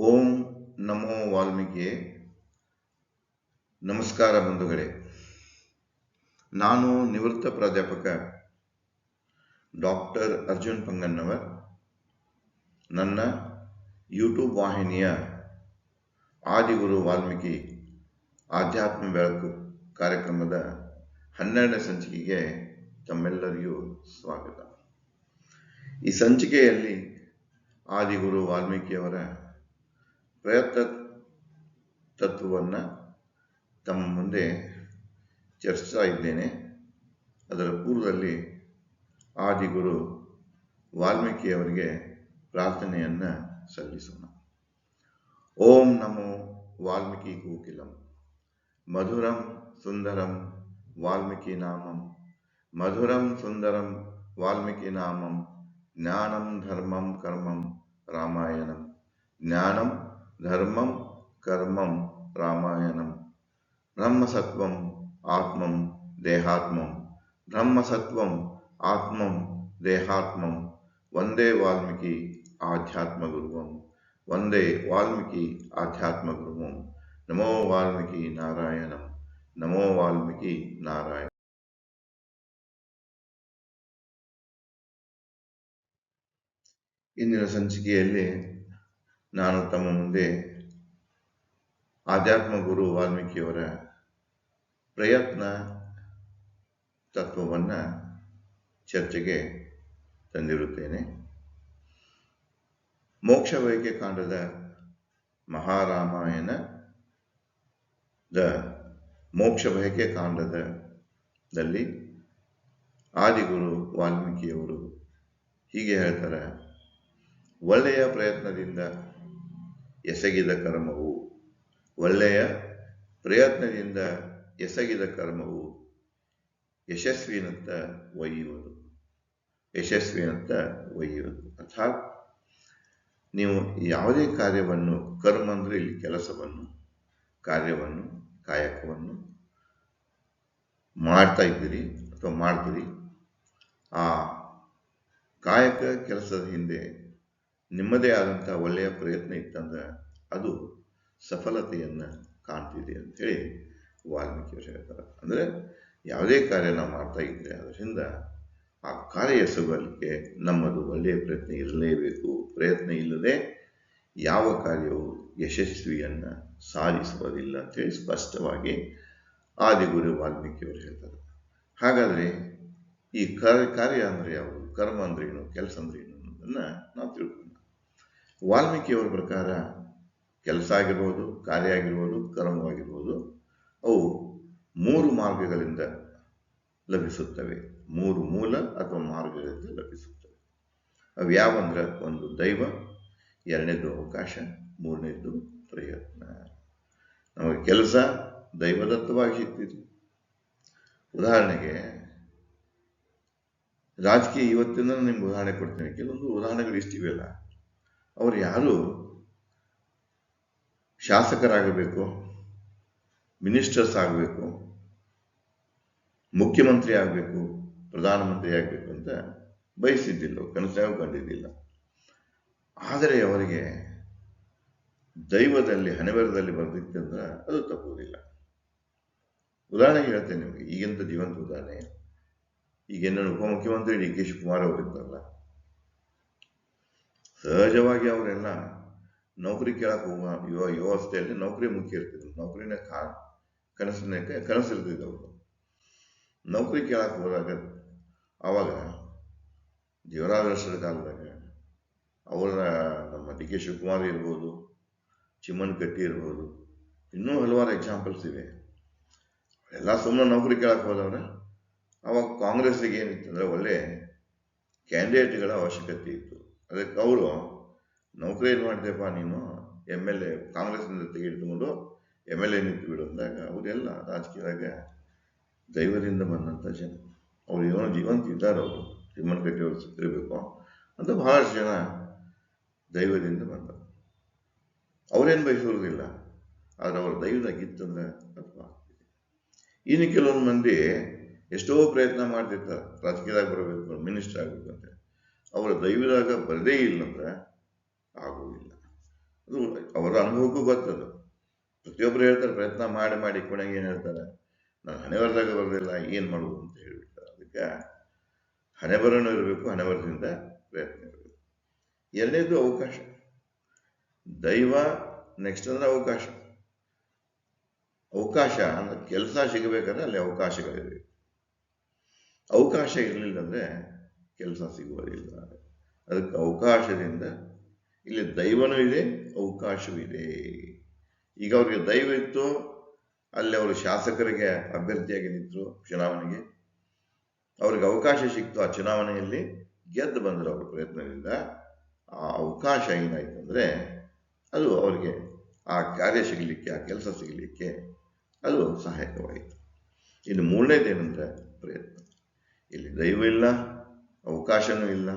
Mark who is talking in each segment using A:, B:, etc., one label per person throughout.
A: ಓಂ ನಮೋ ವಾಲ್ಮೀಕಿ. ನಮಸ್ಕಾರ ಬಂಧುಗಳೇ. ನಾನು ನಿವೃತ್ತ ಪ್ರಾಧ್ಯಾಪಕ ಡಾಕ್ಟರ್ ಅರ್ಜುನ್ ಪಂಗನ್ನವರ್ ನನ್ನ ಯೂಟ್ಯೂಬ್ ವಾಹಿನಿಯ ಆದಿಗುರು ವಾಲ್ಮೀಕಿ ಆಧ್ಯಾತ್ಮ ಬೆಳಕು ಕಾರ್ಯಕ್ರಮದ ಹನ್ನೆರಡನೇ ಸಂಚಿಕೆಗೆ ತಮ್ಮೆಲ್ಲರಿಗೂ ಸ್ವಾಗತ. ಈ ಸಂಚಿಕೆಯಲ್ಲಿ ಆದಿಗುರು ವಾಲ್ಮೀಕಿಯವರ ಪ್ರಯತ್ನ ತತ್ವವನ್ನು ತಮ್ಮ ಮುಂದೆ ಚರ್ಚಿಸ್ತಾ ಇದ್ದೇನೆ. ಅದರ ಪೂರ್ವದಲ್ಲಿ ಆದಿಗುರು ವಾಲ್ಮೀಕಿಯವರಿಗೆ ಪ್ರಾರ್ಥನೆಯನ್ನು ಸಲ್ಲಿಸೋಣ. ಓಂ ನಮೋ ವಾಲ್ಮೀಕಿ ಕೋಕಿಲಂ ಮಧುರಂ ಸುಂದರಂ ವಾಲ್ಮೀಕಿ ನಾಮಂ. ಮಧುರಂ ಸುಂದರಂ ವಾಲ್ಮೀಕಿ ನಾಮಂ. ಜ್ಞಾನಂ ಧರ್ಮಂ ಕರ್ಮಂ ರಾಮಾಯಣಂ. ಜ್ಞಾನಂ ಧರ್ಮಂ ಕರ್ಮಂ ರಾಮಾಯಣಂ ಬ್ರಹ್ಮಸತ್ವಂ ಆತ್ಮಂ ದೇಹಾತ್ಮಂ ಬ್ರಹ್ಮಸತ್ವಂ ಆತ್ಮಂ ದೇಹಾತ್ಮಂ ವಂದೇ ವಾಲ್ಮೀಕಿ ಆಧ್ಯಾತ್ಮಗುರುವಂ ವಂದೇ ವಾಲ್ಮೀಕಿ ಆಧ್ಯಾತ್ಮಗುರುವಂ ನಮೋ ವಾಲ್ಮೀಕಿ ನಾರಾಯಣಂ ನಮೋ ವಾಲ್ಮೀಕಿ ನಾರಾಯಣ ಇಂದಿನ ಸಂಚಿಕೆಯಲ್ಲಿ ನಾನು ತಮ್ಮ ಮುಂದೆ ಆಧ್ಯಾತ್ಮ ಗುರು ವಾಲ್ಮೀಕಿಯವರ ಪ್ರಯತ್ನ ತತ್ವವನ್ನು ಚರ್ಚೆಗೆ ತಂದಿರುತ್ತೇನೆ. ಮೋಕ್ಷ ಕಾಂಡದ ದ ಮೋಕ್ಷ ಬಯಕೆ ಕಾಂಡದ ದಲ್ಲಿ ಆದಿಗುರು ವಾಲ್ಮೀಕಿಯವರು ಹೀಗೆ ಹೇಳ್ತಾರೆ, ಒಳ್ಳೆಯ ಪ್ರಯತ್ನದಿಂದ ಎಸಗಿದ ಕರ್ಮವು ಒಳ್ಳೆಯ ಪ್ರಯತ್ನದಿಂದ ಎಸಗಿದ ಕರ್ಮವು ಯಶಸ್ವಿನತ್ತ ಒಯ್ಯುವುದು. ಯಶಸ್ವಿನತ್ತ ಒಯ್ಯುವುದು. ಅರ್ಥಾತ್ ನೀವು ಯಾವುದೇ ಕಾರ್ಯವನ್ನು, ಕರ್ಮ ಅಂದರೆ ಇಲ್ಲಿ ಕೆಲಸವನ್ನು, ಕಾರ್ಯವನ್ನು, ಕಾಯಕವನ್ನು ಮಾಡ್ತಾ ಇದ್ದೀರಿ ಅಥವಾ ಮಾಡ್ತೀರಿ, ಆ ಕಾಯಕ ಕೆಲಸದ ಹಿಂದೆ ನಿಮ್ಮದೇ ಆದಂಥ ಒಳ್ಳೆಯ ಪ್ರಯತ್ನ ಇತ್ತಂದ್ರೆ ಅದು ಸಫಲತೆಯನ್ನು ಕಾಣ್ತಿದೆ ಅಂಥೇಳಿ ವಾಲ್ಮೀಕಿಯವರು ಹೇಳ್ತಾರೆ. ಅಂದರೆ ಯಾವುದೇ ಕಾರ್ಯ ನಾವು ಮಾಡ್ತಾ ಇದ್ದರೆ ಅದರಿಂದ ಆ ಕಾರ್ಯ ಎಸಗಲಿಕ್ಕೆ ನಮ್ಮದು ಒಳ್ಳೆಯ ಪ್ರಯತ್ನ ಇರಲೇಬೇಕು. ಪ್ರಯತ್ನ ಇಲ್ಲದೆ ಯಾವ ಕಾರ್ಯವು ಯಶಸ್ವಿಯನ್ನು ಸಾಧಿಸುವುದಿಲ್ಲ ಅಂತೇಳಿ ಸ್ಪಷ್ಟವಾಗಿ ಆದಿಗುರು ವಾಲ್ಮೀಕಿಯವರು ಹೇಳ್ತಾರೆ. ಹಾಗಾದರೆ ಈ ಕಾರ್ಯ ಕಾರ್ಯ ಅಂದರೆ ಯಾವುದು? ಕರ್ಮ ಅಂದ್ರೇನು ಕೆಲಸ ಅಂದ್ರೇನು ಅನ್ನೋದನ್ನು ನಾವು ತಿಳ್ಕೊಂಡು ವಾಲ್ಮೀಕಿಯವರ ಪ್ರಕಾರ ಕೆಲಸ ಆಗಿರ್ಬೋದು, ಕಾರ್ಯ ಆಗಿರ್ಬೋದು ಕರ್ಮವಾಗಿರ್ಬೋದು ಅವು ಮೂರು ಮಾರ್ಗಗಳಿಂದ ಲಭಿಸುತ್ತವೆ. ಮೂರು ಮೂಲ ಅಥವಾ ಮಾರ್ಗಗಳಿಂದ ಲಭಿಸುತ್ತವೆ. ಅವು ಯಾವಂದ್ರೆ ಒಂದು ದೈವ, ಎರಡನೇದು ಅವಕಾಶ, ಮೂರನೇದು ಪ್ರಯತ್ನ. ನಮಗೆ ಕೆಲಸ ದೈವದತ್ತವಾಗಿ ಸಿಗ್ತಿದೆ ಉದಾಹರಣೆಗೆ, ರಾಜಕೀಯ ಇವತ್ತಿನ ನಿಮ್ಗೆ ಉದಾಹರಣೆ ಕೊಡ್ತೀನಿ. ಕೆಲವೊಂದು ಉದಾಹರಣೆಗಳು ಇಷ್ಟಿವೆಲ್ಲ ಅವರು ಯಾರು? ಶಾಸಕರಾಗಬೇಕು, ಮಿನಿಸ್ಟರ್ಸ್ ಆಗಬೇಕು, ಮುಖ್ಯಮಂತ್ರಿ ಆಗಬೇಕು, ಪ್ರಧಾನಮಂತ್ರಿ ಆಗಬೇಕು ಅಂತ ಬಯಸಿದ್ದಿಲ್ಲ ಕನಸಾಗೂ ಕಂಡಿದ್ದಿಲ್ಲ. ಆದರೆ ಅವರಿಗೆ ದೈವದಲ್ಲಿ ಹಣೆಬರದಲ್ಲಿ ಬರೆದಿತ್ತಂದ್ರೆ ಅದು ತಪ್ಪುವುದಿಲ್ಲ. ಉದಾಹರಣೆಗೆ ಹೇಳ್ತೇನೆ ನಿಮಗೆ, ಈಗಿಂತ ಜೀವಂತ ಉದಾಹರಣೆ. ಈಗೇನು ಉಪಮುಖ್ಯಮಂತ್ರಿ ಡಿ ಕೆ ಶಿವಕುಮಾರ್ ಅವರಿದ್ದಾರಲ್ಲ ಸಹಜವಾಗಿ ಅವರೆಲ್ಲ ನೌಕರಿ ಕೇಳಕ್ಕೆ ಹೋಗುವ ಯುವ ವ್ಯವಸ್ಥೆಯಲ್ಲಿ ನೌಕರಿ ಮುಖ್ಯ ಇರ್ತಿದ್ರು. ನೌಕರಿನ ಕಾ ಕನಸು ಕನಸಿರ್ತಿದ್ರು ಅವರು. ನೌಕರಿ ಕೇಳಕ್ಕೆ ಹೋದಾಗ ಆವಾಗ ದೇವರಾಜರ ಕಾಲದಾಗ ಅವರ ನಮ್ಮ ಡಿ ಕೆ ಶಿವಕುಮಾರ್ ಇರ್ಬೋದು, ಚಿಮ್ಮನ್ ಕಟ್ಟಿ ಇರ್ಬೋದು, ಇನ್ನೂ ಹಲವಾರು ಎಕ್ಸಾಂಪಲ್ಸ್ ಇವೆ. ಎಲ್ಲ ಸುಮ್ಮನೆ ನೌಕರಿ ಕೇಳಕ್ಕೆ ಹೋದವ್ರೆ. ಅವಾಗ ಕಾಂಗ್ರೆಸ್ಸಿಗೆ ಏನಿತ್ತು ಅಂದರೆ ಒಳ್ಳೆ ಕ್ಯಾಂಡಿಡೇಟ್ಗಳ ಅವಶ್ಯಕತೆ ಇತ್ತು. ಅದಕ್ಕೆ ಅವರು ನೌಕರಿ ಏನು ಮಾಡಿದೆಪ್ಪ ನೀನು? ಎಂ ಎಲ್ ಎ ಕಾಂಗ್ರೆಸ್ನಿಂದ ತೆಗೆದುಕೊಂಡು ಎಂ ಎಲ್ ಎ ನಿಂತು ಬಿಡು ಅಂದಾಗ ಅವರೆಲ್ಲ ರಾಜಕೀಯದಾಗ ದೈವದಿಂದ ಬಂದಂಥ ಜನ. ಅವ್ರು ಏನೋ ಜೀವಂತ ಇದ್ದಾರೆ ಅವರು. ತಿಮ್ಮನ ಕಟ್ಟಿ ಅವರು ಸಿಕ್ಕಿರಬೇಕು ಅಂತ ಬಹಳಷ್ಟು ಜನ ದೈವದಿಂದ ಬಂದರು ಅವರೇನು ಬಯಸೋದಿಲ್ಲ. ಆದರೆ ಅವ್ರ ದೈವದಾಗಿತ್ತಂದ್ರೆ ತಪ್ಪು ಅಥವಾ ಇನ್ನು ಕೆಲವೊಂದು ಮಂದಿ ಎಷ್ಟೋ ಪ್ರಯತ್ನ ಮಾಡ್ತಿರ್ತಾರೆ. ರಾಜಕೀಯದಾಗ ಬರಬೇಕು, ಮಿನಿಸ್ಟರ್ ಆಗಬೇಕು ಅಂತ. ಅವರ ದೈವದಾಗ ಬರದೇ ಇಲ್ಲ ಅಂದ್ರೆ ಆಗುವುದಿಲ್ಲ. ಅದು ಅವರ ಅನುಭವಕ್ಕೂ ಗೊತ್ತದು. ಪ್ರತಿಯೊಬ್ಬರು ಹೇಳ್ತಾರೆ, ಪ್ರಯತ್ನ ಮಾಡಿ ಮಾಡಿ, ಕೊನೆಗೆ ಏನು ಹೇಳ್ತಾರೆ? ನಾನು ಹಣೆ ಬರಲಿಲ್ಲ, ಏನು ಮಾಡುವುದು ಅಂತ ಹೇಳ್ಬಿಡ್ತಾರೆ. ಅದಕ್ಕೆ ಹಣೆ ಬರೋನು ಇರಬೇಕು ಹಣೆಬರದಿಂದ ಪ್ರಯತ್ನ ಇರಬೇಕು. ಎರಡನೇದು ಅವಕಾಶ. ದೈವ ನೆಕ್ಸ್ಟ್ ಅಂದ್ರೆ ಅವಕಾಶ. ಅವಕಾಶ ಅಂದ್ರೆ ಕೆಲಸ ಸಿಗಬೇಕಂದ್ರೆ ಅಲ್ಲಿ ಅವಕಾಶಗಳಿರಬೇಕು ಅವಕಾಶ ಇರಲಿಲ್ಲ ಅಂದ್ರೆ ಕೆಲಸ ಸಿಗುವುದಿಲ್ಲ. ಅದಕ್ಕೆ ಅವಕಾಶದಿಂದ, ಇಲ್ಲಿ ದೈವನೂ ಇದೆ, ಅವಕಾಶವೂ ಇದೆ. ಈಗ ಅವರಿಗೆ ದೈವ ಇತ್ತು, ಅಲ್ಲಿ ಅವರು ಶಾಸಕರಿಗೆ ಅಭ್ಯರ್ಥಿಯಾಗಿ ನಿಂತರು ಚುನಾವಣೆಗೆ. ಅವ್ರಿಗೆ ಅವಕಾಶ ಸಿಕ್ತು ಆ ಚುನಾವಣೆಯಲ್ಲಿ, ಗೆದ್ದು ಬಂದರು ಅವರ ಪ್ರಯತ್ನದಿಂದ. ಆ ಅವಕಾಶ ಏನಾಯಿತು ಅಂದರೆ, ಅದು ಅವರಿಗೆ ಆ ಕಾರ್ಯ ಸಿಗಲಿಕ್ಕೆ, ಆ ಕೆಲಸ ಸಿಗಲಿಕ್ಕೆ ಅದು ಸಹಾಯಕವಾಯಿತು. ಇನ್ನು ಮೂರನೇದೇನಂದ್ರೆ ಪ್ರಯತ್ನ. ಇಲ್ಲಿ ದೈವ ಇಲ್ಲ ಅವಕಾಶನೂ ಇಲ್ಲ.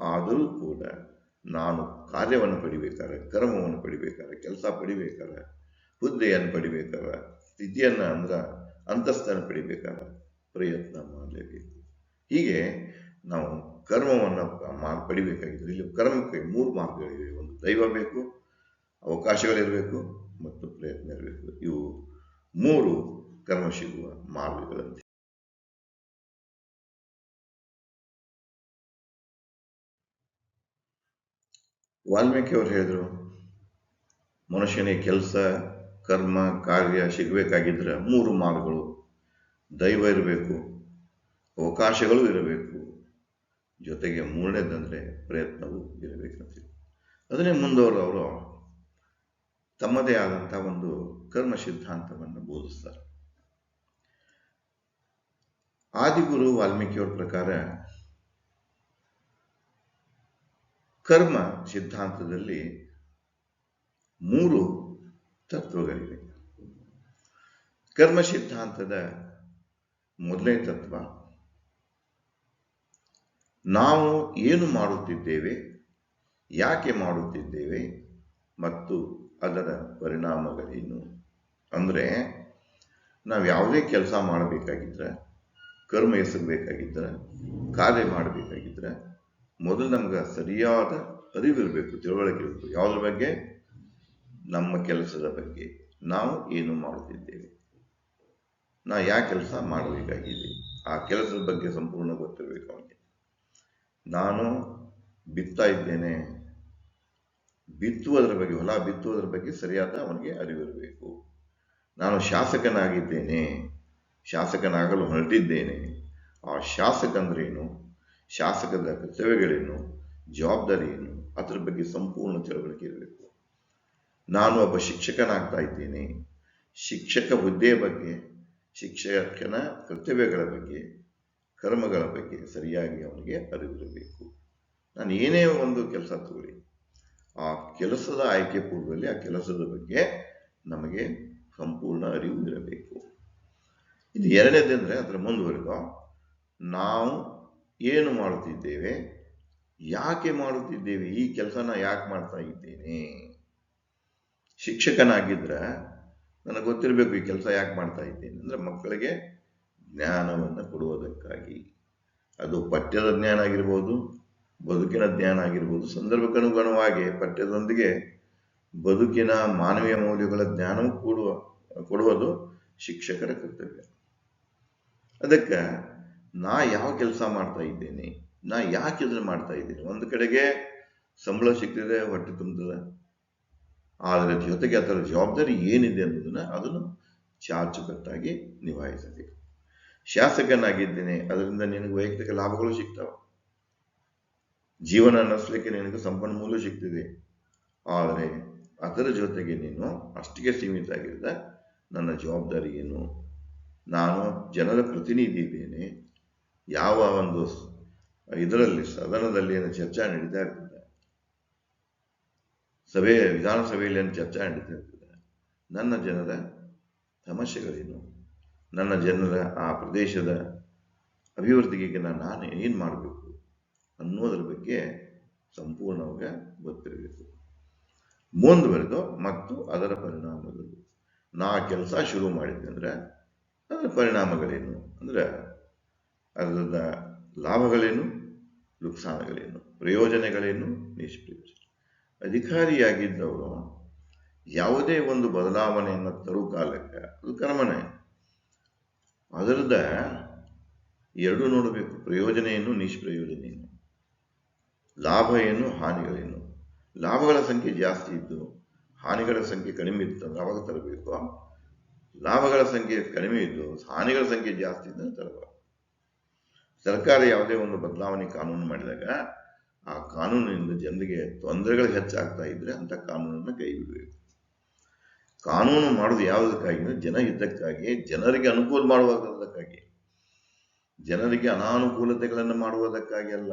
A: ಆದರೂ ಕೂಡ ನಾನು ಕಾರ್ಯವನ್ನು ಪಡಿಬೇಕಾದ್ರೆ ಕರ್ಮವನ್ನು ಪಡಿಬೇಕಾದ್ರೆ ಕೆಲಸ ಪಡಿಬೇಕಾದ್ರೆ ಹುದ್ದೆಯನ್ನು ಪಡಿಬೇಕಾದ್ರೆ ಸ್ಥಿತಿಯನ್ನು ಅಂದ್ರೆ ಅಂತಸ್ತನ್ನು ಪಡಿಬೇಕಾದ್ರೆ ಪ್ರಯತ್ನ ಮಾಡಲೇಬೇಕು. ಹೀಗೆ ನಾವು ಕರ್ಮವನ್ನು ಮಾಡಿ ಪಡಿಬೇಕಾಗಿದ್ರೆ ಇಲ್ಲಿ ಕರ್ಮಕ್ಕೆ ಮೂರು ಮಾರ್ಗಗಳಿವೆ. ಒಂದು ದೈವ ಬೇಕು, ಅವಕಾಶಗಳಿರಬೇಕು ಮತ್ತು ಪ್ರಯತ್ನ ಇರಬೇಕು. ಇವು ಮೂರು ಕರ್ಮ ಸಿಗುವ ಮಾರ್ಗಗಳಂತೆ. ವಾಲ್ಮೀಕಿ ಅವರು ಹೇಳಿದರು, ಮನುಷ್ಯನಿಗೆ ಕೆಲಸ, ಕರ್ಮ, ಕಾರ್ಯ ಸಿಗಬೇಕಾಗಿದ್ರೆ ಮೂರು ಮಾರ್ಗಗಳು. ದೈವ ಇರಬೇಕು, ಅವಕಾಶಗಳು ಇರಬೇಕು. ಜೊತೆಗೆ ಮೂರನೇದಂದರೆ ಪ್ರಯತ್ನವೂ ಇರಬೇಕಂತ ಅದನ್ನೇ ಮುಂದವರು ಅವರು ತಮ್ಮದೇ ಆದಂಥ ಒಂದು ಕರ್ಮ ಸಿದ್ಧಾಂತವನ್ನು ಬೋಧಿಸ್ತಾರೆ. ಆದಿಗುರು ವಾಲ್ಮೀಕಿಯವರ ಪ್ರಕಾರ ಕರ್ಮ ಸಿದ್ಧಾಂತದಲ್ಲಿ ಮೂರು ತತ್ವಗಳಿವೆ. ಕರ್ಮ ಸಿದ್ಧಾಂತದ ಮೊದಲನೇ ತತ್ವ, ನಾವು ಏನು ಮಾಡುತ್ತಿದ್ದೇವೆ, ಯಾಕೆ ಮಾಡುತ್ತಿದ್ದೇವೆ ಮತ್ತು ಅದರ ಪರಿಣಾಮಗಳೇನು? ಅಂದರೆ ನಾವು ಯಾವುದೇ ಕೆಲಸ ಮಾಡಬೇಕಾಗಿದ್ರೆ, ಕರ್ಮ ಎಸಗಬೇಕಾಗಿದ್ರೆ, ಕಾರ್ಯ ಮಾಡಬೇಕಾಗಿದ್ರೆ ಮೊದಲು ನಮ್ಗೆ ಸರಿಯಾದ ಅರಿವಿರಬೇಕು ತಿಳುವಳಿಕೆ ಇರಬೇಕು. ಯಾವುದ್ರ ಬಗ್ಗೆ? ನಮ್ಮ ಕೆಲಸದ ಬಗ್ಗೆ. ನಾವು ಏನು ಮಾಡುತ್ತಿದ್ದೇವೆ? ನಾ ಯಾವ ಕೆಲಸ ಮಾಡಬೇಕಾಗಿದೆ? ಆ ಕೆಲಸದ ಬಗ್ಗೆ ಸಂಪೂರ್ಣ ಗೊತ್ತಿರಬೇಕು ಅವನಿಗೆ. ನಾನು ಬಿತ್ತಾ ಇದ್ದೇನೆ. ಬಿತ್ತುವುದರ ಬಗ್ಗೆ, ಹೊಲ ಬಿತ್ತುವುದರ ಬಗ್ಗೆ ಸರಿಯಾದ ಅವನಿಗೆ ಅರಿವಿರಬೇಕು ನಾನು ಶಾಸಕನಾಗಿದ್ದೇನೆ. ಶಾಸಕನಾಗಲು ಹೊರಟಿದ್ದೇನೆ. ಆ ಶಾಸಕ ಅಂದ್ರೇನು ಶಾಸಕದ ಕರ್ತವ್ಯಗಳೇನು ಜವಾಬ್ದಾರಿ ಏನು ಅದರ ಬಗ್ಗೆ ಸಂಪೂರ್ಣ ತಿಳುವಳಿಕೆ ಇರಬೇಕು. ನಾನು ಒಬ್ಬ ಶಿಕ್ಷಕನಾಗ್ತಾ ಇದ್ದೇನೆ. ಶಿಕ್ಷಕ ಹುದ್ದೆಯ ಬಗ್ಗೆ, ಶಿಕ್ಷಕನ ಕರ್ತವ್ಯಗಳ ಬಗ್ಗೆ, ಕರ್ಮಗಳ ಬಗ್ಗೆ ಸರಿಯಾಗಿ ಅವನಿಗೆ ಅರಿವಿರಬೇಕು. ನಾನು ಏನೇ ಒಂದು ಕೆಲಸ ತಗೊಳ್ಳಿ, ಆ ಕೆಲಸದ ಆಯ್ಕೆ ಪೂರ್ವದಲ್ಲಿ ಆ ಕೆಲಸದ ಬಗ್ಗೆ ನಮಗೆ ಸಂಪೂರ್ಣ ಅರಿವು ಇರಬೇಕು. ಇದು ಎರಡನೇದಂದ್ರೆ ಅದರ ಮುಂದುವರೆದು ನಾವು ಏನು ಮಾಡುತ್ತಿದ್ದೇವೆ? ಯಾಕೆ ಮಾಡುತ್ತಿದ್ದೇವೆ? ಈ ಕೆಲಸನ ಯಾಕೆ ಮಾಡ್ತಾ ಇದ್ದೇನೆ? ಶಿಕ್ಷಕನಾಗಿದ್ರೆ ನನಗೆ ಗೊತ್ತಿರಬೇಕು ಈ ಕೆಲಸ ಯಾಕೆ ಮಾಡ್ತಾ ಇದ್ದೇನೆ ಅಂದರೆ ಮಕ್ಕಳಿಗೆ ಜ್ಞಾನವನ್ನು ಕೊಡುವುದಕ್ಕಾಗಿ. ಅದು ಪಠ್ಯದ ಜ್ಞಾನ ಆಗಿರ್ಬೋದು, ಬದುಕಿನ ಜ್ಞಾನ ಆಗಿರ್ಬೋದು, ಸಂದರ್ಭಕ್ಕನುಗುಣವಾಗಿ ಪಠ್ಯದೊಂದಿಗೆ ಬದುಕಿನ ಮಾನವೀಯ ಮೌಲ್ಯಗಳ ಜ್ಞಾನವೂ ಕೊಡುವ, ಕೊಡುವುದು ಶಿಕ್ಷಕರ ಕರ್ತವ್ಯ. ಅದಕ್ಕೆ ನಾ ಯಾವ ಕೆಲಸ ಮಾಡ್ತಾ ಇದ್ದೇನೆ, ನಾ ಯಾಕೆ ಇದನ್ನು ಮಾಡ್ತಾ ಇದ್ದೀನಿ? ಒಂದು ಕಡೆಗೆ ಸಂಬಳ ಸಿಗ್ತಿದೆ, ಹೊಟ್ಟೆ ತುಂಬ್ತದೆ. ಆದರೆ ಜೊತೆಗೆ ಅದರ ಜವಾಬ್ದಾರಿ ಏನಿದೆ ಅನ್ನೋದನ್ನ ಅದನ್ನು ಚಾಚುಕಟ್ಟಾಗಿ ನಿಭಾಯಿಸಬೇಕು. ಶಾಸಕನಾಗಿದ್ದೇನೆ, ಅದರಿಂದ ನಿನಗೆ ವೈಯಕ್ತಿಕ ಲಾಭಗಳು ಸಿಗ್ತಾವೆ. ಜೀವನ ನಡೆಸಲಿಕ್ಕೆ ನಿನಗೆ ಸಂಪನ್ಮೂಲ ಸಿಗ್ತಿದೆ. ಆದರೆ ಅದರ ಜೊತೆಗೆ ನೀನು ಅಷ್ಟಿಗೆ ಸೀಮಿತ ಆಗಿರದ ನನ್ನ ಜವಾಬ್ದಾರಿ ಏನು? ನಾನು ಜನರ ಪ್ರತಿನಿಧಿ ಇದ್ದೇನೆ ಯಾವ ಒಂದು ಇದರಲ್ಲಿ, ಸದನದಲ್ಲಿ ಏನು ಚರ್ಚೆ ನಡೀತಾ ಇರ್ತದೆ? ಸಭೆ, ವಿಧಾನಸಭೆಯಲ್ಲಿ ಏನು ಚರ್ಚೆ ನಡೀತಾ ಇರ್ತದೆ? ನನ್ನ ಜನರ ಸಮಸ್ಯೆಗಳೇನು? ನನ್ನ ಜನರ ಆ ಪ್ರದೇಶದ ಅಭಿವೃದ್ಧಿಗೆ ನಾನು ಏನು ಮಾಡಬೇಕು ಅನ್ನೋದ್ರ ಬಗ್ಗೆ ಸಂಪೂರ್ಣವಾಗಿ ಗೊತ್ತಿರಬೇಕು. ಮುಂದುವರೆದು ಮತ್ತು ಅದರ ಪರಿಣಾಮಗಳು. ನಾ ಕೆಲಸ ಶುರು ಮಾಡಿದ್ದೆ ಅಂದ್ರೆ ಅದರ ಪರಿಣಾಮಗಳೇನು? ಅಂದ್ರೆ ಅದರ ಲಾಭಗಳೇನು? ನುಕ್ಸಾನಗಳೇನು? ಪ್ರಯೋಜನಗಳೇನು? ನಿಷ್ಪ್ರಯೋಜನ. ಅಧಿಕಾರಿಯಾಗಿದ್ದವರು ಯಾವುದೇ ಒಂದು ಬದಲಾವಣೆಯನ್ನು ತರುವ ಕಾಲಕ್ಕೆ ಅದು ಕರ್ಮನೇ. ಅದರದ ಎರಡು ನೋಡಬೇಕು. ಪ್ರಯೋಜನ ಏನು ನಿಷ್ಪ್ರಯೋಜನ ಏನು ಲಾಭ ಏನು? ಹಾನಿಗಳೇನು? ಲಾಭಗಳ ಸಂಖ್ಯೆ ಜಾಸ್ತಿ ಇದ್ದು ಹಾನಿಗಳ ಸಂಖ್ಯೆ ಕಡಿಮೆ ಇತ್ತಂದ್ರೆ ಅವಾಗ ತರಬೇಕು. ಲಾಭಗಳ ಸಂಖ್ಯೆ ಕಡಿಮೆ ಇದ್ದು ಹಾನಿಗಳ ಸಂಖ್ಯೆ ಜಾಸ್ತಿ ಇದ್ದರೆ ತರಬಾರ್ದು ಸರ್ಕಾರ ಯಾವುದೇ ಒಂದು ಬದಲಾವಣೆ ಕಾನೂನು ಮಾಡಿದಾಗ ಆ ಕಾನೂನಿನಿಂದ ಜನರಿಗೆ ತೊಂದರೆಗಳು ಹೆಚ್ಚಾಗ್ತಾ ಇದ್ರೆ ಅಂತ ಕಾನೂನನ್ನು ಕೈ ಬಿಡಬೇಕು. ಕಾನೂನು ಮಾಡೋದು ಯಾವುದಕ್ಕಾಗಿ ಜನ ಇದ್ದಕ್ಕಾಗಿ ಜನರಿಗೆ ಅನುಕೂಲ ಮಾಡುವುದಕ್ಕಾಗಿ ಜನರಿಗೆ ಅನಾನುಕೂಲತೆಗಳನ್ನು ಮಾಡುವುದಕ್ಕಾಗಿ ಅಲ್ಲ,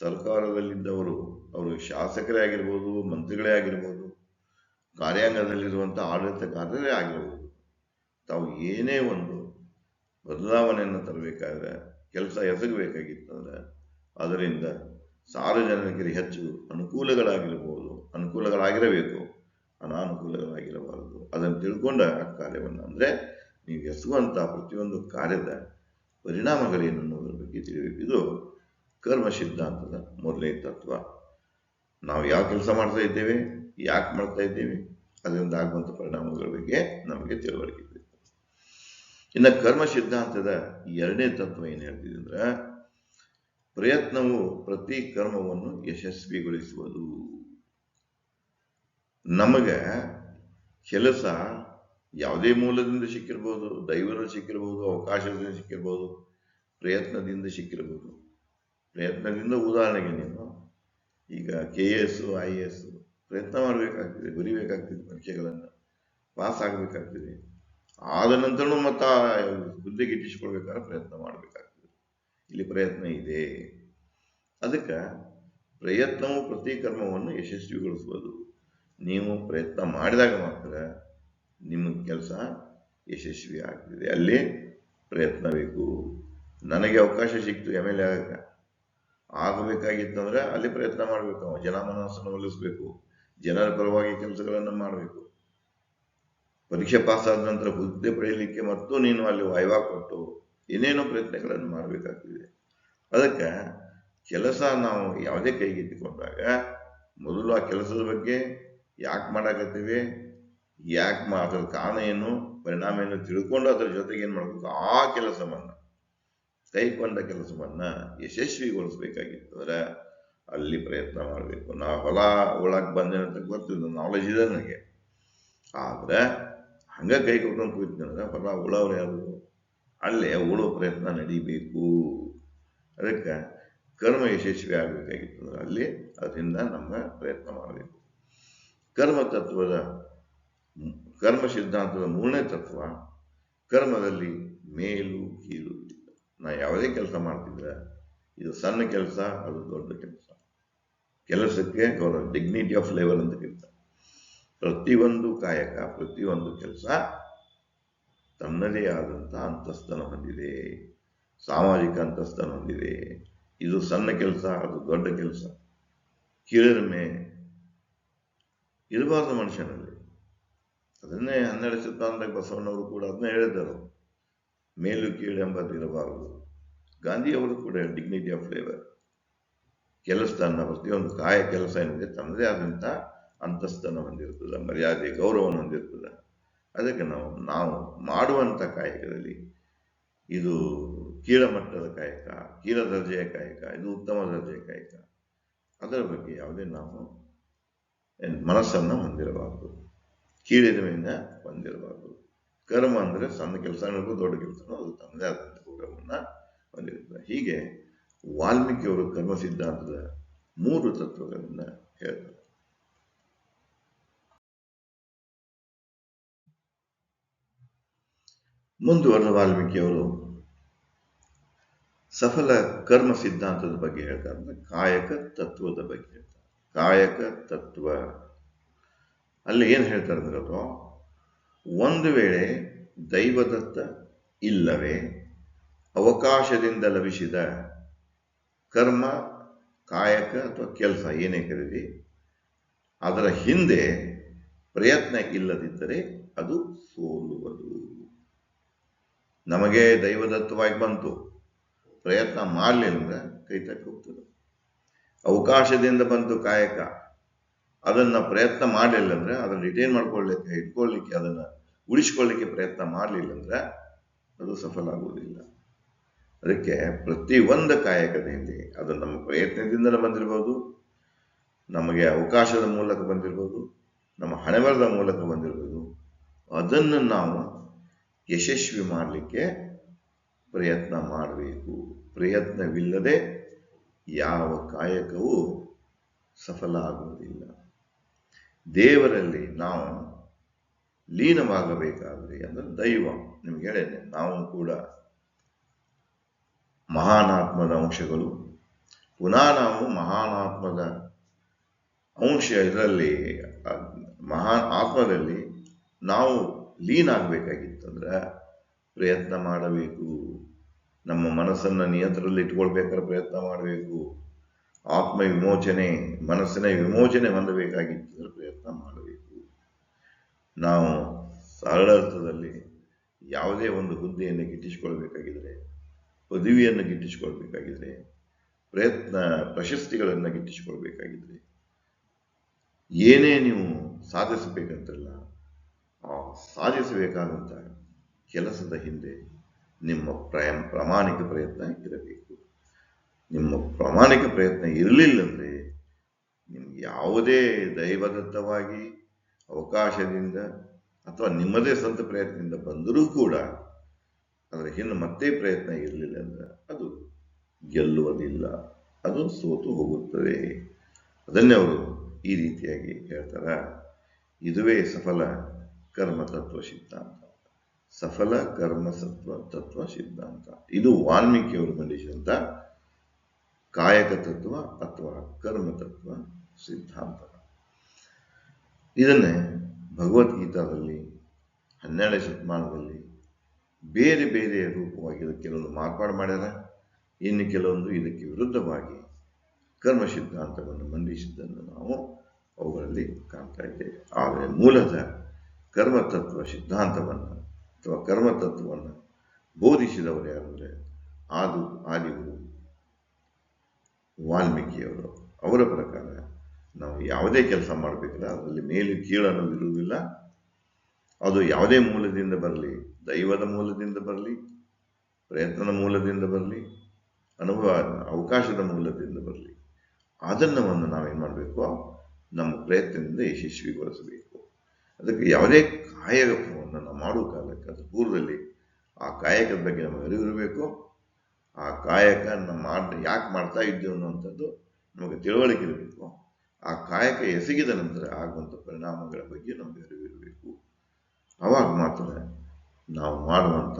A: ಸರ್ಕಾರದಲ್ಲಿದ್ದವರು ಅವರು ಶಾಸಕರೇ ಆಗಿರ್ಬೋದು, ಮಂತ್ರಿಗಳೇ ಆಗಿರ್ಬೋದು, ಕಾರ್ಯಾಂಗದಲ್ಲಿರುವಂಥ ಆಡಳಿತಗಾರರೇ ಆಗಿರ್ಬೋದು. ತಾವು ಏನೇ ಒಂದು ಬದಲಾವಣೆಯನ್ನು ತರಬೇಕಾದ್ರೆ ಕೆಲಸ ಎಸಗಬೇಕಾಗಿತ್ತಂದ್ರೆ ಅದರಿಂದ ಸಾರ್ವಜನಿಕರಿಗೆ ಹೆಚ್ಚು ಅನುಕೂಲಗಳಾಗಿರ್ಬೋದು ಅನುಕೂಲಗಳಾಗಿರಬೇಕು. ಅನಾನುಕೂಲಗಳಾಗಿರಬಾರದು. ಅದನ್ನು ತಿಳ್ಕೊಂಡ ಆ ಕಾರ್ಯವನ್ನು ಅಂದರೆ, ನೀವು ಎಸಗುವಂಥ ಪ್ರತಿಯೊಂದು ಕಾರ್ಯದ ಪರಿಣಾಮಗಳೇನು ಅನ್ನೋದ್ರ ಬಗ್ಗೆ ತಿಳಿಬೇಕು ಇದು ಕರ್ಮ ಸಿದ್ಧಾಂತದ ಮೊದಲನೇ ತತ್ವ. ನಾವು ಯಾವ ಕೆಲಸ ಮಾಡ್ತಾ ಇದ್ದೇವೆ, ಯಾಕೆ ಮಾಡ್ತಾ ಇದ್ದೇವೆ ಅದರಿಂದ ಆಗುವಂಥ ಪರಿಣಾಮಗಳ ಬಗ್ಗೆ ನಮಗೆ ತಿಳುವಳಿಕೆ ಇನ್ನು ಕರ್ಮ ಸಿದ್ಧಾಂತದ ಎರಡನೇ ತತ್ವ ಏನು ಹೇಳ್ತಿದೆ ಅಂದ್ರೆ, ಪ್ರಯತ್ನವು ಪ್ರತಿ ಕರ್ಮವನ್ನು ಯಶಸ್ವಿಗೊಳಿಸುವುದು. ನಮಗೆ ಕೆಲಸ ಯಾವುದೇ ಮೂಲದಿಂದ ಸಿಕ್ಕಿರ್ಬೋದು ದೈವರಲ್ಲಿ ಸಿಕ್ಕಿರ್ಬೋದು, ಅವಕಾಶದಿಂದ ಸಿಕ್ಕಿರ್ಬೋದು, ಪ್ರಯತ್ನದಿಂದ ಸಿಕ್ಕಿರ್ಬೋದು. ಪ್ರಯತ್ನದಿಂದ ಉದಾಹರಣೆಗೆ ನೀನು, ಈಗ K A S I A S ಪ್ರಯತ್ನ ಮಾಡಬೇಕಾಗ್ತದೆ, ಬರಿಬೇಕಾಗ್ತದೆ ಪರೀಕ್ಷೆಗಳನ್ನು ಪಾಸ್ ಆಗಬೇಕಾಗ್ತದೆ ಆದ ನಂತರನೂ ಮತ್ತು ಹುದ್ದೆಗೆ ಇಟ್ಟಿಸ್ಕೊಳ್ಬೇಕಾದ್ರೆ ಪ್ರಯತ್ನ ಮಾಡಬೇಕಾಗ್ತದೆ. ಇಲ್ಲಿ ಪ್ರಯತ್ನ ಇದೆ. ಅದಕ್ಕೆ ಪ್ರಯತ್ನವು ಪ್ರತಿ ಕರ್ಮವನ್ನು ಯಶಸ್ವಿಗೊಳಿಸುವುದು. ನೀವು ಪ್ರಯತ್ನ ಮಾಡಿದಾಗ ಮಾತ್ರ ನಿಮ್ಮ ಕೆಲಸ ಯಶಸ್ವಿ ಆಗ್ತದೆ. ಅಲ್ಲಿ ಪ್ರಯತ್ನ ಬೇಕು. ನನಗೆ ಅವಕಾಶ ಸಿಕ್ತು, ಎಂ ಎಲ್ ಎ ಆಗಕ್ಕೆ ಆಗಬೇಕಾಗಿತ್ತಂದ್ರೆ ಅಲ್ಲಿ ಪ್ರಯತ್ನ ಮಾಡಬೇಕು. ಜನ ಮನಸ್ಸನ್ನು ಒಲಿಸ್ಬೇಕು. ಜನರ ಪರವಾಗಿ ಕೆಲಸಗಳನ್ನು ಮಾಡಬೇಕು. ಪರೀಕ್ಷೆ ಪಾಸ್ ಆದ ನಂತರ ಹುದ್ದೆ ಪಡೆಯಲಿಕ್ಕೆ ಮತ್ತು ನೀನು ಅಲ್ಲಿ ವಾಯ್ವಾ ಕೊಟ್ಟು ಏನೇನೋ ಪ್ರಯತ್ನಗಳನ್ನು ಮಾಡಬೇಕಾಗ್ತಿದೆ. ಅದಕ್ಕೆ ಕೆಲಸ ನಾವು ಯಾವುದೇ ಕೈಗೆತ್ತಿಕೊಂಡಾಗ ಮೊದಲು ಆ ಕೆಲಸದ ಬಗ್ಗೆ ಯಾಕೆ ಮಾಡಾಕತ್ತೀವಿ, ಯಾಕೆ ಮಾ ಅದರ ಕಾರಣ ಏನು, ಪರಿಣಾಮ ಏನು ತಿಳ್ಕೊಂಡು ಅದರ ಜೊತೆಗೆ ಏನು ಮಾಡಬೇಕು? ಆ ಕೆಲಸವನ್ನು ಕೈಕೊಂಡ ಕೆಲಸವನ್ನು ಯಶಸ್ವಿಗೊಳಿಸ್ಬೇಕಾಗಿತ್ತಂದ್ರೆ ಅಲ್ಲಿ ಪ್ರಯತ್ನ ಮಾಡಬೇಕು. ನಾ ಹೊಲ ಒಳಗೆ ಬಂದೇನಂತ ಗೊತ್ತಿಲ್ಲ ನಾಲೆಜ್ ಇದೆ ನನಗೆ. ಆದ್ರೆ ಹಂಗ ಕೈ ಕೊಟ್ಕೊಂಡು ಕೂತಿದ್ರೆ ಪರ ಉಳವ್ರು ಯಾರು ಅಲ್ಲೇ ಉಳೋ ಪ್ರಯತ್ನ ನಡಿಬೇಕು. ಅದಕ್ಕೆ ಕರ್ಮ ಯಶಸ್ವಿ ಆಗಬೇಕಾಗಿತ್ತು ಅಲ್ಲಿ ಅದರಿಂದ ನಮ್ಮ ಪ್ರಯತ್ನ ಮಾಡಬೇಕು. ಕರ್ಮ ತತ್ವದ ಕರ್ಮ ಸಿದ್ಧಾಂತದ ಮೂರನೇ ತತ್ವ, ಕರ್ಮದಲ್ಲಿ ಮೇಲು ಕೀಳು ನಾ ಯಾವುದೇ ಕೆಲಸ ಮಾಡ್ತಿದ್ರೆ ಇದು ಸಣ್ಣ ಕೆಲಸ, ಅದು ದೊಡ್ಡ ಕೆಲಸ. ಕೆಲಸಕ್ಕೆ ಅವರ ಡಿಗ್ನಿಟಿ ಆಫ್ ಲೆವೆಲ್ ಅಂತ ಕರೀತಾರೆ. ಪ್ರತಿಯೊಂದು ಕಾಯಕ, ಪ್ರತಿಯೊಂದು ಕೆಲಸ ತನ್ನದೇ ಆದಂಥ ಅಂತಸ್ತನ ಹೊಂದಿದೆ. ಸಾಮಾಜಿಕ ಅಂತಸ್ತನ್ನು ಹೊಂದಿದೆ. ಇದು ಸಣ್ಣ ಕೆಲಸ, ಅದು ದೊಡ್ಡ ಕೆಲಸ. ಕೀಳರಿಮೆ ಇರಬಾರ್ದು ಮನುಷ್ಯನಲ್ಲಿ. ಅದನ್ನೇ ಹನ್ನೆರಡು ಶತಮಾನದಾಗ ಬಸವಣ್ಣವರು ಕೂಡ ಅದನ್ನೇ ಹೇಳಿದರು ಮೇಲು ಕೀಳು ಎಂಬುದು ಇರಬಾರದು. ಗಾಂಧಿಯವರು ಕೂಡ ಡಿಗ್ನಿಟಿ ಆಫ್ ಲೇಬರ್ ಕೆಲಸ ತನ್ನ ಪ್ರತಿಯೊಂದು ಕಾಯ, ಕೆಲಸ ಏನಿದೆ ತನ್ನದೇ ಆದಂಥ ಅಂತಸ್ತನ್ನು ಹೊಂದಿರ್ತದೆ, ಮರ್ಯಾದೆ, ಗೌರವವನ್ನು ಹೊಂದಿರ್ತದೆ. ಅದಕ್ಕೆ ನಾವು ನಾವು ಮಾಡುವಂಥ ಕಾಯಕದಲ್ಲಿ ಇದು ಕೀಳಮಟ್ಟದ ಕಾಯಕ, ಕೀಳ ದರ್ಜೆಯ ಕಾಯಕ, ಇದು ಉತ್ತಮ ದರ್ಜೆಯ ಕಾಯಕ. ಅದರ ಬಗ್ಗೆ ಯಾವುದೇ ನಾವು ಮನಸ್ಸನ್ನು ಹೊಂದಿರಬಾರ್ದು. ಕೀಳಿದಮೆಯಿಂದ ಹೊಂದಿರಬಾರ್ದು. ಕರ್ಮ ಅಂದರೆ ಸಣ್ಣ ಕೆಲಸ ಇರ್ಬೋದು ದೊಡ್ಡ ಕೆಲಸ ಅದು ತಮ್ಮದೇ ಆದಂಥ ಗೌರವವನ್ನು ಹೊಂದಿರ್ತದೆ ಹೀಗೆ ವಾಲ್ಮೀಕಿಯವರು ಕರ್ಮ ಸಿದ್ಧಾಂತದ ಮೂರು ತತ್ವಗಳನ್ನು ಹೇಳ್ತಾರೆ. ಮುಂದುವರೆದ ವಾಲ್ಮೀಕಿಯವರು ಸಫಲ ಕರ್ಮ ಸಿದ್ಧಾಂತದ ಬಗ್ಗೆ ಹೇಳ್ತಾರೆ. ಕಾಯಕ ತತ್ವದ ಬಗ್ಗೆ ಹೇಳ್ತಾರೆ. ಕಾಯಕ ತತ್ವ. ಅಲ್ಲಿ ಏನು ಹೇಳ್ತಾರೆ ಅಂದ್ರೆ ಅದು, ಒಂದು ವೇಳೆ ದೈವದತ್ತ ಇಲ್ಲವೇ, ಅವಕಾಶದಿಂದ ಲಭಿಸಿದ ಕರ್ಮ, ಕಾಯಕ ಅಥವಾ ಕೆಲಸ ಏನೇ ಕರೀರಿ, ಅದರ ಹಿಂದೆ ಪ್ರಯತ್ನ ಇಲ್ಲದಿದ್ದರೆ ಅದು ಸೋಲುವುದು. ನಮಗೆ ದೈವದತ್ತವಾಗಿ ಬಂತು. ಪ್ರಯತ್ನ ಮಾಡಲಿಲ್ಲ ಅಂದ್ರೆ ಕೈ ತಕ್ಕ ಹೋಗ್ತದೆ. ಅವಕಾಶದಿಂದ ಬಂತು ಕಾಯಕ. ಅದನ್ನು ಪ್ರಯತ್ನ ಮಾಡಲಿಲ್ಲ ಅಂದರೆ ಅದನ್ನು ರಿಟೈನ್ ಮಾಡ್ಕೊಳ್ಳಿಕ್ಕೆ ಇಟ್ಕೊಳ್ಳಿಕ್ಕೆ ಅದನ್ನು ಉಳಿಸ್ಕೊಳ್ಳಿಕ್ಕೆ ಪ್ರಯತ್ನ ಮಾಡಲಿಲ್ಲ ಅಂದರೆ ಅದು ಸಫಲ ಆಗುವುದಿಲ್ಲ ಅದಕ್ಕೆ ಪ್ರತಿ ಒಂದು ಕಾಯಕದಿಂದ ಅದು ನಮ್ಮ ಪ್ರಯತ್ನದಿಂದಲೇ ಬಂದಿರ್ಬೋದು. ನಮಗೆ ಅವಕಾಶದ ಮೂಲಕ ಬಂದಿರ್ಬೋದು. ನಮ್ಮ ಹಣೆಬರದ ಮೂಲಕ ಬಂದಿರ್ಬೋದು. ಅದನ್ನು ನಾವು ಯಶಸ್ವಿ ಮಾಡಲಿಕ್ಕೆ ಪ್ರಯತ್ನ ಮಾಡಬೇಕು. ಪ್ರಯತ್ನವಿಲ್ಲದೆ ಯಾವ ಕಾಯಕವೂ ಸಫಲ ಆಗುವುದಿಲ್ಲ ದೇವರಲ್ಲಿ ನಾವು ಲೀನವಾಗಬೇಕಾದ್ರೆ ಅಂದರೆ ದೈವ ನಿಮ್ಗೆ ಹೇಳಿದೆ ನಾವು ಕೂಡ ಮಹಾನಾತ್ಮದ ಅಂಶಗಳು. ಪುನಃ ನಾವು ಮಹಾನಾತ್ಮದ ಅಂಶ ಇದರಲ್ಲಿ ಮಹಾನ್ ಆತ್ಮದಲ್ಲಿ ನಾವು ಲೀನ್ ಆಗಬೇಕಾಗಿತ್ತಂದ್ರೆ ಪ್ರಯತ್ನ ಮಾಡಬೇಕು. ನಮ್ಮ ಮನಸ್ಸನ್ನು ನಿಯಂತ್ರಣದಲ್ಲಿ ಇಟ್ಕೊಳ್ಬೇಕಾದ್ರೆ ಪ್ರಯತ್ನ ಮಾಡಬೇಕು. ಆತ್ಮ ವಿಮೋಚನೆ ಮನಸ್ಸಿನ ವಿಮೋಚನೆ ಹೊಂದಬೇಕಾಗಿತ್ತಂದ್ರೆ ಪ್ರಯತ್ನ ಮಾಡಬೇಕು. ನಾವು ಸರಳ ಅರ್ಥದಲ್ಲಿ ಯಾವುದೇ ಒಂದು ಹುದ್ದೆಯನ್ನು ಗಿಟ್ಟಿಸಿಕೊಳ್ಬೇಕಾಗಿದ್ರೆ, ಪದವಿಯನ್ನು ಗಿಟ್ಟಿಸಿಕೊಳ್ಬೇಕಾಗಿದ್ರೆ, ಪ್ರಯತ್ನ, ಪ್ರಶಸ್ತಿಗಳನ್ನು ಗಿಟ್ಟಿಸಿಕೊಳ್ಬೇಕಾಗಿದ್ರೆ ಏನೇ ನೀವು ಸಾಧಿಸಬೇಕಂತಲ್ಲ ಸಾಧಿಸಬೇಕಾದಂಥ ಕೆಲಸದ ಹಿಂದೆ ನಿಮ್ಮ ಪ್ರಯ, ಪ್ರಾಮಾಣಿಕ ಪ್ರಯತ್ನ ಇರಬೇಕು ನಿಮ್ಮ ಪ್ರಾಮಾಣಿಕ ಪ್ರಯತ್ನ ಇರಲಿಲ್ಲ ಅಂದರೆ ನಿಮ್ಗೆ ಯಾವುದೇ ದೈವದತ್ತವಾಗಿ ಅವಕಾಶದಿಂದ ಅಥವಾ ನಿಮ್ಮದೇ ಸ್ವಂತ ಪ್ರಯತ್ನದಿಂದ ಬಂದರೂ ಕೂಡ ಅದರ ಹಿಂದೆ ಮತ್ತೆ ಪ್ರಯತ್ನ ಇರಲಿಲ್ಲ ಅಂದರೆ ಅದು ಗೆಲ್ಲುವುದಿಲ್ಲ. ಅದು ಸೋತು ಹೋಗುತ್ತದೆ. ಅದನ್ನೇ ಅವರು ಈ ರೀತಿಯಾಗಿ ಹೇಳ್ತಾರೆ. ಇದುವೇ ಸಫಲ ಕರ್ಮ ತತ್ವ ಸಿದ್ಧಾಂತ. ಸಫಲ ಕರ್ಮ ಸತ್ವ ತತ್ವ ಸಿದ್ಧಾಂತ. ಇದು ವಾಲ್ಮೀಕಿಯವರು ಮಂಡಿಸಿದಂಥ ಕಾಯಕ ತತ್ವ ಅಥವಾ ಕರ್ಮ ತತ್ವ ಸಿದ್ಧಾಂತ. ಇದನ್ನೇ ಭಗವದ್ಗೀತಾದಲ್ಲಿ, ಹನ್ನೆರಡನೇ ಶತಮಾನದಲ್ಲಿ ಬೇರೆ ಬೇರೆ ರೂಪವಾಗಿ ಕೆಲವೊಂದು ಮಾರ್ಪಾಡು ಮಾಡ್ಯಾರ. ಇನ್ನು ಕೆಲವೊಂದು ಇದಕ್ಕೆ ವಿರುದ್ಧವಾಗಿ ಕರ್ಮ ಸಿದ್ಧಾಂತವನ್ನು ಮಂಡಿಸಿದ್ದನ್ನು ನಾವು ಅವುಗಳಲ್ಲಿ ಕಾಣ್ತಾ ಇದ್ದೇವೆ. ಆದರೆ ಮೂಲದ ಕರ್ಮತತ್ವ ಸಿದ್ಧಾಂತವನ್ನು ಅಥವಾ ಕರ್ಮತತ್ವವನ್ನು ಬೋಧಿಸಿದವರು ಯಾರಂದರೆ ಆದು ಆದಿಗುರು ವಾಲ್ಮೀಕಿಯವರು. ಅವರ ಪ್ರಕಾರ ನಾವು ಯಾವುದೇ ಕೆಲಸ ಮಾಡಬೇಕಲ್ಲ, ಅದರಲ್ಲಿ ಮೇಲೆ ಕೀಳು ಅನ್ನೋದು ಇರುವುದಿಲ್ಲ ಅದು ಯಾವುದೇ ಮೂಲದಿಂದ ಬರಲಿ, ದೈವದ ಮೂಲದಿಂದ ಬರಲಿ, ಪ್ರಯತ್ನದ ಮೂಲದಿಂದ ಬರಲಿ, ಅನುಭವ, ಅವಕಾಶದ ಮೂಲದಿಂದ ಬರಲಿ ಅದನ್ನು ಒಂದು ನಾವೇನು ಮಾಡಬೇಕು ನಮ್ಮ ಪ್ರಯತ್ನದಿಂದ ಯಶಸ್ವಿಗೊಳಿಸಬೇಕು. ಅದಕ್ಕೆ ಯಾವುದೇ ಕಾಯಕವನ್ನು ನಾವು ಮಾಡುವ ಕಾಲಕ್ಕೆ ಅದು ಪೂರ್ವದಲ್ಲಿ ಆ ಕಾಯಕದ ಬಗ್ಗೆ ನಮಗೆ ಅರಿವಿರಬೇಕು ಆ ಕಾಯಕ ನಮ್ಮ ಯಾಕೆ ಮಾಡ್ತಾ ಇದ್ದೇವೆ ಅನ್ನುವಂಥದ್ದು ನಮಗೆ ತಿಳುವಳಿಕೆ ಇರಬೇಕು. ಆ ಕಾಯಕ ಎಸಗಿದ ನಂತರ ಆಗುವಂಥ ಪರಿಣಾಮಗಳ ಬಗ್ಗೆ ನಮಗೆ ಅರಿವಿರಬೇಕು ಆವಾಗ ಮಾತ್ರ ನಾವು ಮಾಡುವಂಥ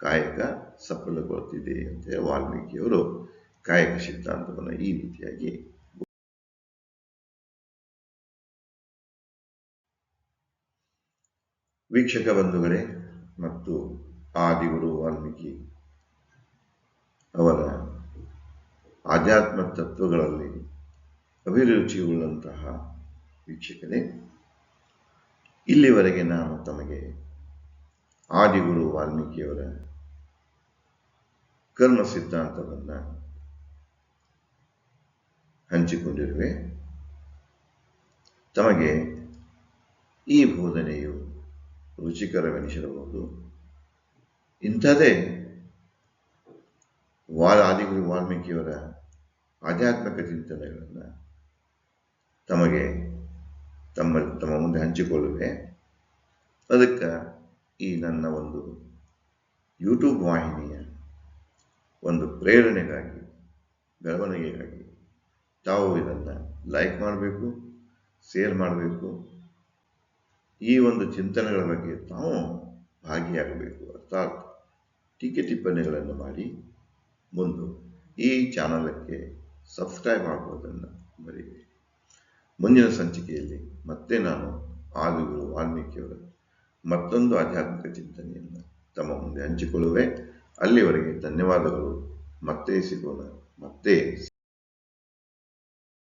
A: ಕಾಯಕ ಸಫಲಗೊಳ್ತಿದೆ ಅಂತ ವಾಲ್ಮೀಕಿಯವರು ಕಾಯಕ ಸಿದ್ಧಾಂತವನ್ನು ಈ ರೀತಿಯಾಗಿ ವೀಕ್ಷಕ ಬಂಧುಗಳೇ, ಮತ್ತು ಆದಿಗುರು ವಾಲ್ಮೀಕಿ ಅವರ ಆಧ್ಯಾತ್ಮ ತತ್ವಗಳಲ್ಲಿ ಅಭಿರುಚಿಯುಳ್ಳಂತಹ ವೀಕ್ಷಕರೇ ಇಲ್ಲಿವರೆಗೆ ನಾನು ತಮಗೆ ಆದಿಗುರು ವಾಲ್ಮೀಕಿಯವರ ಕರ್ಮ ಸಿದ್ಧಾಂತವನ್ನು ಹಂಚಿಕೊಂಡಿರುವೆ. ತಮಗೆ ಈ ಬೋಧನೆಯು ರುಚಿಕರವೆನಿಸಿರಬಹುದು. ಇಂಥದೇ ವಾಲ್ ಆದಿಗುರು ವಾಲ್ಮೀಕಿಯವರ ಆಧ್ಯಾತ್ಮಿಕ ಚಿಂತನೆಗಳನ್ನು ತಮಗೆ ತಮ್ಮ ತಮ್ಮ ಮುಂದೆ ಹಂಚಿಕೊಳ್ಳುವೆ. ಅದಕ್ಕೆ ಈ ನನ್ನ ಒಂದು ಯೂಟ್ಯೂಬ್ ವಾಹಿನಿಯ ಒಂದು ಪ್ರೇರಣೆಗಾಗಿ, ಬೆಳವಣಿಗೆಗಾಗಿ ತಾವು ಇದನ್ನು ಲೈಕ್ ಮಾಡಬೇಕು ಶೇರ್ ಮಾಡಬೇಕು. ಈ ಒಂದು ಚಿಂತನೆಗಳ ಬಗ್ಗೆ ತಾವು ಭಾಗಿಯಾಗಬೇಕು. ಅರ್ಥಾತ್ ಟೀಕೆ ಟಿಪ್ಪಣಿಗಳನ್ನು ಮಾಡಿ ಮುಂದು ಈ ಚಾನಲಕ್ಕೆ ಸಬ್ಸ್ಕ್ರೈಬ್ ಆಗುವುದನ್ನು ಮರಿಬೇಡಿ ಮುಂದಿನ ಸಂಚಿಕೆಯಲ್ಲಿ ಮತ್ತೆ ನಾನು ಆದಿಗುರು ವಾಲ್ಮೀಕಿಯವರ ಮತ್ತೊಂದು ಆಧ್ಯಾತ್ಮಿಕ ಚಿಂತನೆಯನ್ನು ತಮ್ಮ ಮುಂದೆ ಹಂಚಿಕೊಳ್ಳುವೆ. ಅಲ್ಲಿವರೆಗೆ ಧನ್ಯವಾದಗಳು. ಮತ್ತೆ ಸಿಗೋಣ. ಮತ್ತೆ